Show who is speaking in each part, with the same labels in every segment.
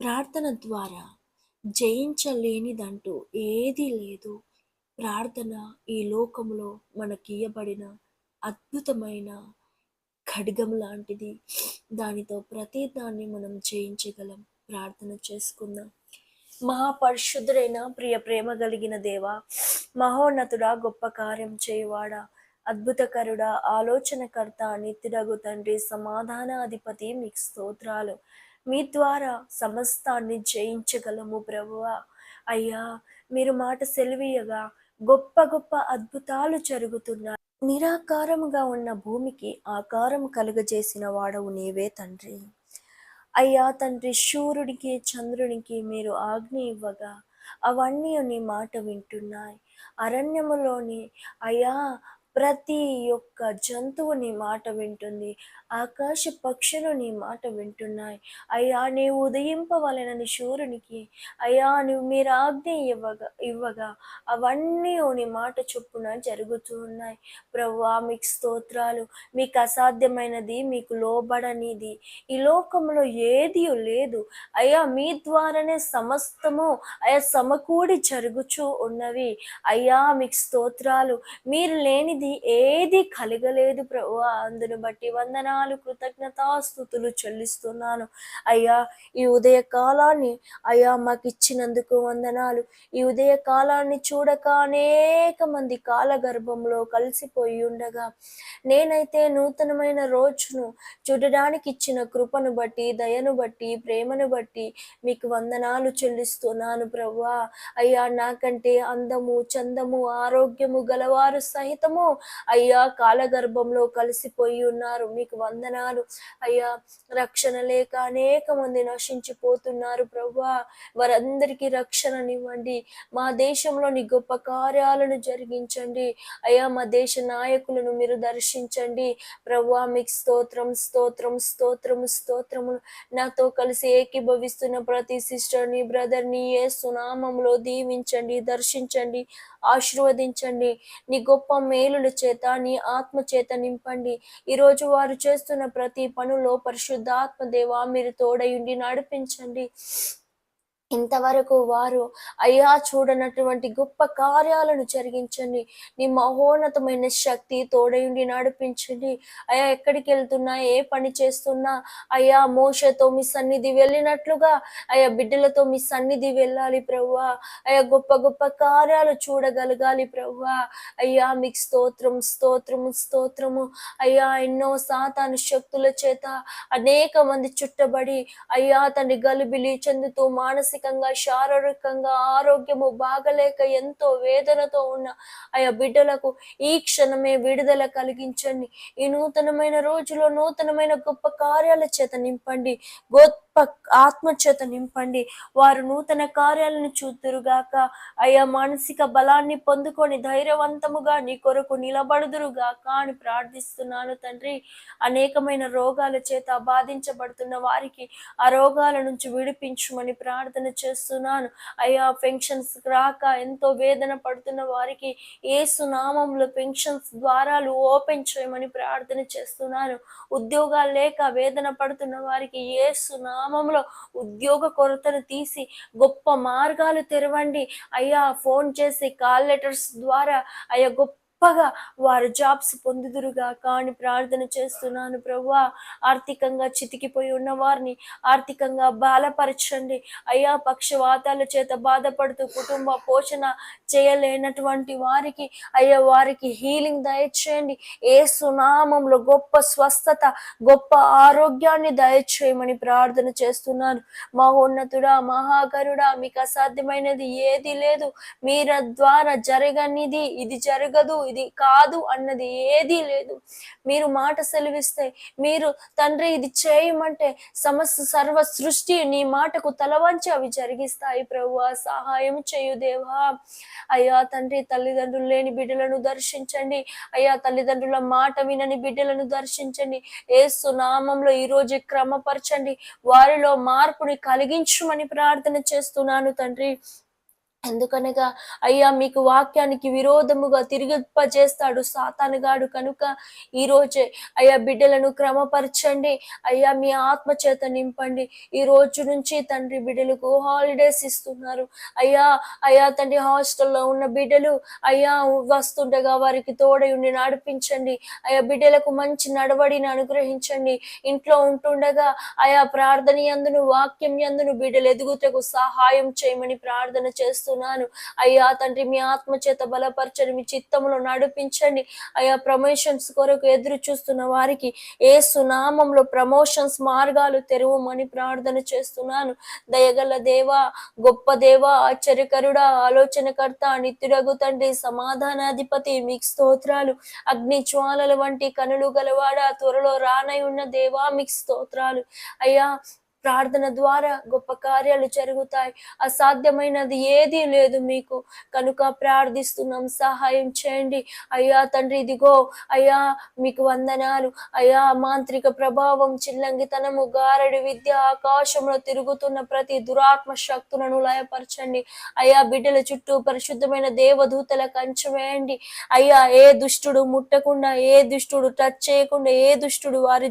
Speaker 1: ప్రార్థన ద్వారా జయించలేనిదంటూ ఏదీ లేదు. ప్రార్థన ఈ లోకంలో మనకియ్యబడిన అద్భుతమైన ఖడ్గం లాంటిది. దానితో ప్రతి దాన్ని మనం జయించగలం. ప్రార్థన చేసుకుందాం. మహాపరిశుద్ధుడైన ప్రియ ప్రేమ కలిగిన దేవ మహోన్నతుడా గొప్ప కార్యం చేయవాడా అద్భుతకరుడా ఆలోచనకర్త నిత్యుడగు తండ్రి సమాధానాధిపతి మీకు స్తోత్రాలు. మీ ద్వారా సమస్తాన్ని జయించగలము ప్రభువా. అయ్యా మీరు మాట సెలవీయగా గొప్ప గొప్ప అద్భుతాలు జరుగుతున్నాయి. నిరాకారముగా ఉన్న భూమికి ఆకారం కలుగజేసిన వాడవు నీవే తండ్రి. అయ్యా తండ్రి సూర్యుడికి చంద్రునికి మీరు ఆజ్ఞ ఇవ్వగా అవన్నీ నీ మాట వింటున్నాయి. అరణ్యములోని అయ్యా ప్రతి ఒక్క జంతువు నీ మాట వింటుంది. ఆకాశ పక్షులు నీ మాట వింటున్నాయి. అయ్యా నీవు ఉదయింపవలనని సూర్యునికి అయ్యా నువ్వు మీరు ఆజ్ఞ ఇవ్వగా ఇవ్వగా. అవన్నీ నీ మాట చొప్పున జరుగుతూ ఉన్నాయి. ప్రభు మీకు స్తోత్రాలు. మీకు అసాధ్యమైనది మీకు లోబడనిది. ఈ లోకంలో ఏది లేదు. అయ్యా మీ ద్వారానే సమస్తము అయ్యా సమకూడి జరుగుచూ ఉన్నవి. అయ్యా మీకు స్తోత్రాలు. మీరు లేని లేనిది ఏది కలగలేదు ప్రభు అందును బట్టి వందనాలు వందనాలు కృతజ్ఞతాస్థుతులు చెల్లిస్తున్నాను. అయ్యా ఈ ఉదయ కాలాన్ని అయ్యా మాకు ఇచ్చినందుకు వందనాలు. ఈ ఉదయ కాలాన్ని చూడక అనేక మంది కాల గర్భంలో కలిసిపోయి ఉండగా నేనైతే నూతనమైన రోజును చూడడానికి ఇచ్చిన కృపను బట్టి దయను బట్టి ప్రేమను బట్టి మీకు వందనాలు చెల్లిస్తున్నాను ప్రభువా. అయ్యా నాకంటే అందము చందము ఆరోగ్యము గలవారు సహితము అయ్యా కాలగర్భంలో కలిసిపోయి ఉన్నారు. మీకు వందనాలు. అయ్యా రక్షణ లేక అనేక మంది నశించిపోతున్నారు ప్రభా. వారందరికీ రక్షణనివ్వండి. మా దేశంలోని గొప్ప కార్యాలను జరిగించండి. అయ్యా మా దేశ నాయకులను మీరు దర్శించండి. ప్రభా మీకు స్తోత్రం స్తోత్రం స్తోత్రము స్తోత్రము నాతో కలిసి ఏకీభవిస్తున్న ప్రతి సిస్టర్ని బ్రదర్ని ఏ సునామంలో దీవించండి దర్శించండి. ఆశీర్వదించండి. నీ గొప్ప మేలుల చేత నీ ఆత్మ చేత నింపండి. ఈరోజు వారు చేస్తున్న ప్రతి పనులో పరిశుద్ధాత్మ దేవా మీరు తోడయుండి నడిపించండి. ఇంతవరకు వారు అయ్యా చూడనటువంటి గొప్ప కార్యాలను జరిగించండి. నీ మహోన్నతమైన శక్తి తోడయుండి నడిపించండి. అయ్యా ఎక్కడికి వెళ్తున్నా ఏ పని చేస్తున్నా అయ్యా మోసతో మీ సన్నిధి వెళ్ళినట్లుగా అయ్యా బిడ్డలతో మీ సన్నిధి వెళ్ళాలి ప్రవ్వా. అయ్యా గొప్ప గొప్ప కార్యాలు చూడగలగాలి ప్రవ్వా. అయ్యా మీకు స్తోత్రం స్తోత్రము స్తోత్రము. అయ్యా ఎన్నో సాతాను శక్తుల చేత అనేక మంది చుట్టబడి అయ్యా తండ్రి గలిబిలి చెందుతూ మానసిక మానసికంగా శారీరకంగా ఆరోగ్యము బాగలేక ఎంతో వేదనతో ఉన్న ఆయా బిడ్డలకు ఈ క్షణమే విడుదల కలిగించండి. ఈ నూతనమైన రోజులో నూతనమైన గొప్ప కార్యాల చేత నింపండి. గొప్ప ఆత్మచేత నింపండి. వారు నూతన కార్యాలను చూద్దురుగాక అయా మానసిక బలాన్ని పొందుకొని ధైర్యవంతముగా నీ కొరకు నిలబడుదురుగాక అని ప్రార్థిస్తున్నాను తండ్రి. అనేకమైన రోగాల చేత బాధించబడుతున్న వారికి ఆ రోగాల నుంచి విడిపించమని ప్రార్థన చేస్తున్నాను. అయ్యా పెన్షన్స్ రాక ఎంతో వేదన పడుతున్న వారికి ఏసు నామంలో పెన్షన్స్ ద్వారాలు ఓపెన్ చేయమని ప్రార్థన చేస్తున్నాను. ఉద్యోగాలు లేక వేదన పడుతున్న వారికి ఏసు నామంలో ఉద్యోగ కొరతను తీసి గొప్ప మార్గాలు తెరవండి. అయ్యా ఫోన్ చేసి కాల్ లెటర్స్ ద్వారా అయ్యా గొప్ప గొప్పగా వారు జాబ్స్ పొందుదురుగా. కానీ ప్రార్థన చేస్తున్నాను ప్రభా ఆర్థికంగా చితికిపోయి ఉన్న వారిని ఆర్థికంగా బాలపరచండి. అయ్యా పక్షవాతాల చేత బాధపడుతూ కుటుంబ పోషణ చేయలేనటువంటి వారికి అయ్యా వారికి హీలింగ్ దయచేయండి. ఏ సునామంలో గొప్ప స్వస్థత గొప్ప ఆరోగ్యాన్ని దయచేయమని ప్రార్థన చేస్తున్నాను. మా ఉన్నతుడా మహాగరుడా మీకు అసాధ్యమైనది ఏది లేదు. మీర ద్వారా జరగనిది ఇది జరగదు ఇది కాదు అన్నది ఏదీ లేదు. మీరు మాట సెలవిస్తే మీరు తండ్రి ఇది చేయమంటే సమస్త సర్వ సృష్టి నీ మాటకు తలవంచి అవి జరిగిస్తాయి ప్రభు. సహాయం చేయు దేవా. అయ్యా తండ్రి తల్లిదండ్రులు లేని బిడ్డలను దర్శించండి. అయ్యా తల్లిదండ్రుల మాట వినని బిడ్డలను దర్శించండి. ఏసు నామంలో ఈ రోజు క్రమపరచండి. వారిలో మార్పుని కలిగించమని ప్రార్థన చేస్తున్నాను తండ్రి. ఎందుకనగా అయ్యా మీకు వాక్యానికి విరోధముగా తిరిగిప్పజేస్తాడు సాతానుగాడు కనుక ఈ రోజే అయ్యా బిడ్డలను క్రమపరచండి. అయ్యా మీ ఆత్మ చేత నింపండి. ఈ రోజు నుంచి తండ్రి బిడ్డలకు హాలిడేస్ ఇస్తున్నారు. అయ్యా అయ్యా తండ్రి హాస్టల్లో ఉన్న బిడ్డలు అయ్యా వస్తుండగా వారికి తోడై ఉండి నడిపించండి. అయ్యా బిడ్డలకు మంచి నడవడిని అనుగ్రహించండి. ఇంట్లో ఉంటుండగా అయా ప్రార్థన ఎందును వాక్యం ఎందును బిడ్డలు ఎదుగుటకు సహాయం చేయమని ప్రార్థన చేస్తున్నాను. అయ్యా తండ్రి మీ ఆత్మ చేత బలపరచండి మీ చిత్తములో నడిపించండి. అయ్యా ప్రమోషన్స్ కొరకు ఎదురు చూస్తున్న వారికి ఏ సునామంలో ప్రమోషన్స్ మార్గాలు తెరవమని ప్రార్థన చేస్తున్నాను. దయగల దేవా గొప్ప దేవా ఆశ్చర్యకరుడా ఆలోచనకర్త నిత్యుడగు తండ్రి సమాధానాధిపతి మీకు స్తోత్రాలు. అగ్ని జ్వాలల వంటి కనులు గలవాడ త్వరలో రానై ఉన్న దేవా మీకు స్తోత్రాలు. అయ్యా ప్రార్థన ద్వారా గొప్ప కార్యాలు జరుగుతాయి. అసాధ్యమైనది ఏదీ లేదు మీకు. కనుక ప్రార్థిస్తున్నాం సహాయం చేయండి. అయ్యా తండ్రి ఇదిగో అయ్యా మీకు వందనాలు. అయ్యా మాంత్రిక ప్రభావం చిల్లంగితనము గారడి విద్య ఆకాశంలో తిరుగుతున్న ప్రతి దురాత్మ శక్తులను లయపరచండి. అయ్యా బిడ్డల చుట్టూ పరిశుద్ధమైన దేవదూతల కంచె వేయండి. అయ్యా ఏ దుష్టుడు ముట్టకుండా ఏ దుష్టుడు టచ్ చేయకుండా ఏ దుష్టుడు వారి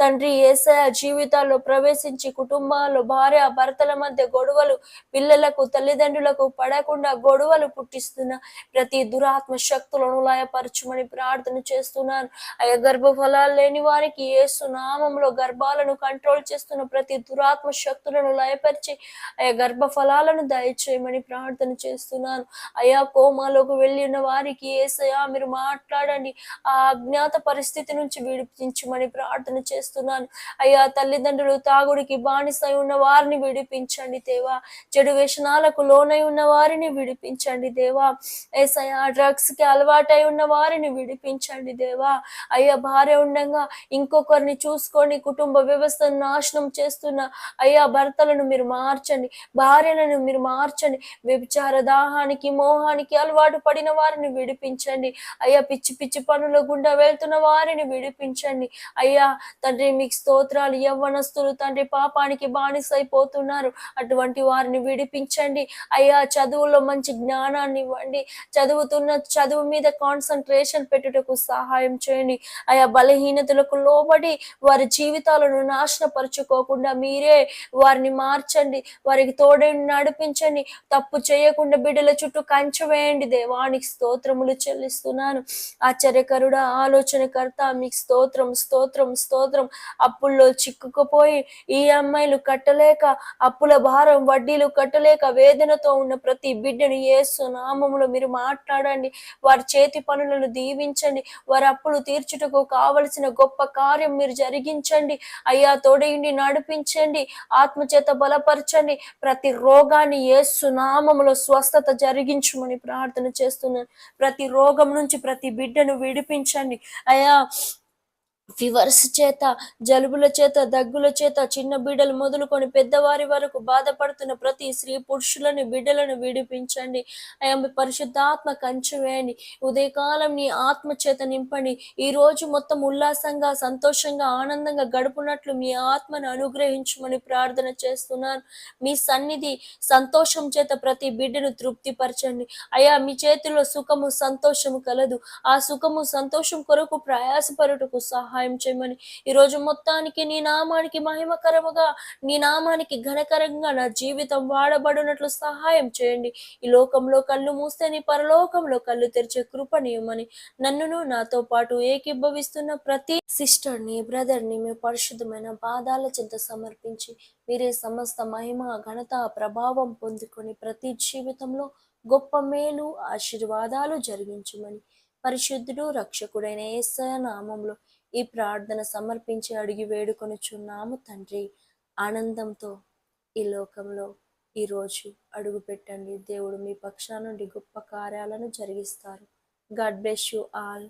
Speaker 1: తండ్రి ఏసయ జీవితాల్లో ప్రవేశించి కుటుంబాలు భార్య భర్తల మధ్య గొడవలు పిల్లలకు తల్లిదండ్రులకు పడకుండా గొడవలు పుట్టిస్తున్న ప్రతి దురాత్మ శక్తులను లయపరచుమని ప్రార్థన చేస్తున్నాను. అయ్యా గర్భఫలాలు లేని వారికి ఏసు నామంలో గర్భాలను కంట్రోల్ చేస్తున్న ప్రతి దురాత్మ శక్తులను లయపరిచి అయ్యా గర్భఫలాలను దయచేయమని ప్రార్థన చేస్తున్నాను. అయ్యా కోమాలోకి వెళ్ళిన వారికి ఏసయా మీరు మాట్లాడండి. ఆ అజ్ఞాత పరిస్థితి నుంచి విడిపించమని ప్రార్థన చేస్తున్నాను. అయ్యా తల్లిదండ్రులు తాగుడికి బానిసై ఉన్న వారిని విడిపించండి దేవా. చెడు వ్యసనాలకు లోనై ఉన్న వారిని విడిపించండి దేవా. ఏసయ్యా డ్రగ్స్కి అలవాటై ఉన్న వారిని విడిపించండి దేవా. అయ్యా భార్య ఉండగా ఇంకొకరిని చూసుకొని కుటుంబ వ్యవస్థను నాశనం చేస్తున్న అయ్యా భర్తలను మీరు మార్చండి. భార్యలను మీరు మార్చండి. వ్యభిచార దాహానికి మోహానికి అలవాటు పడిన వారిని విడిపించండి. అయ్యా పిచ్చి పిచ్చి పనుల గుండా వెళ్తున్న వారిని విడిపించండి. అయ్యా తండ్రి మీకు స్తోత్రాలు యవ్వనస్తులు తండ్రి పాపానికి బానిసైపోతున్నారు. అటువంటి వారిని విడిపించండి. అయ్యా చదువులో మంచి జ్ఞానాన్ని ఇవ్వండి. చదువుతున్న చదువు మీద కాన్సన్ట్రేషన్ పెట్టుటకు సహాయం చేయండి. అయా బలహీనతలకు లోబడి వారి జీవితాలను నాశనపరుచుకోకుండా మీరే వారిని మార్చండి. వారికి తోడే నడిపించండి. తప్పు చేయకుండా బిడ్డల చుట్టూ కంచె వేయండి. దేవానికి స్తోత్రములు చెల్లిస్తున్నాను. ఆశ్చర్యకరుడ ఆలోచనకర్త మీకు స్తోత్రం స్తోత్రం స్తోత్రం. అప్పుల్లో చిక్కుకుపోయి ఈ అమ్మాయిలు కట్టలేక అప్పుల భారం వడ్డీలు కట్టలేక వేదనతో ఉన్న ప్రతి బిడ్డను యేసు నామములో మీరు మాట్లాడండి. వారి చేతి పనులను దీవించండి. వారి అప్పులు తీర్చుటకు కావలసిన గొప్ప కార్యం మీరు జరిగించండి. అయ్యా తోడయుండి నడిపించండి. ఆత్మచేత బలపరచండి. ప్రతి రోగాన్ని యేసు నామములో స్వస్థత జరిగించుమని ప్రార్థన చేస్తున్నాను. ప్రతి రోగం నుంచి ప్రతి బిడ్డను విడిపించండి. అయ్యా ఫీవర్స్ చేత జలుబుల చేత దగ్గుల చేత చిన్న బిడ్డలు మొదలుకొని పెద్దవారి వరకు బాధపడుతున్న ప్రతి స్త్రీ పురుషులను బిడ్డలను విడిపించండి. అయ్యా మీ పరిశుద్ధాత్మ కంచె వేయండి. ఉదయకాలం నీ ఆత్మ చేత నింపండి. ఈ రోజు మొత్తం ఉల్లాసంగా సంతోషంగా ఆనందంగా గడుపునట్లు మీ ఆత్మను అనుగ్రహించమని ప్రార్థన చేస్తున్నాను. మీ సన్నిధి సంతోషం చేత ప్రతి బిడ్డను తృప్తిపరచండి. అయ్యా మీ చేతిలో సుఖము సంతోషము కలదు. ఆ సుఖము సంతోషం కొరకు ప్రయాసపరుటకు సహాయం చేయమని. ఈ రోజు మొత్తానికి నీ నామానికి మహిమకరముగా నీ నామానికి ఘనకరంగా నా జీవితం వాడబడినట్లు సహాయం చేయండి. ఈ లోకంలో కళ్ళు మూస్తే నీ పరలోకంలో కళ్ళు తెరిచే కృప నియమని. నన్నును నాతో పాటు ఏకీభవిస్తున్న ప్రతి సిస్టర్ని బ్రదర్ని బ్రదర్ని మీ పరిశుద్ధమైన పాదాల చెంత సమర్పించి మీరే సమస్త మహిమ ఘనత ప్రభావం పొందుకొని ప్రతి జీవితంలో గొప్ప మేలు ఆశీర్వాదాలు జరిగించమని. పరిశుద్ధుడు రక్షకుడైన యేసయ్య నామంలో ఈ ప్రార్థన సమర్పించి అడిగి వేడుకొనుచున్నాము తండ్రి. ఆనందంతో ఈ లోకంలో ఈరోజు అడుగు పెట్టండి. దేవుడు మీ పక్షా నుండి గొప్ప కార్యాలను జరిగిస్తారు. God bless you all.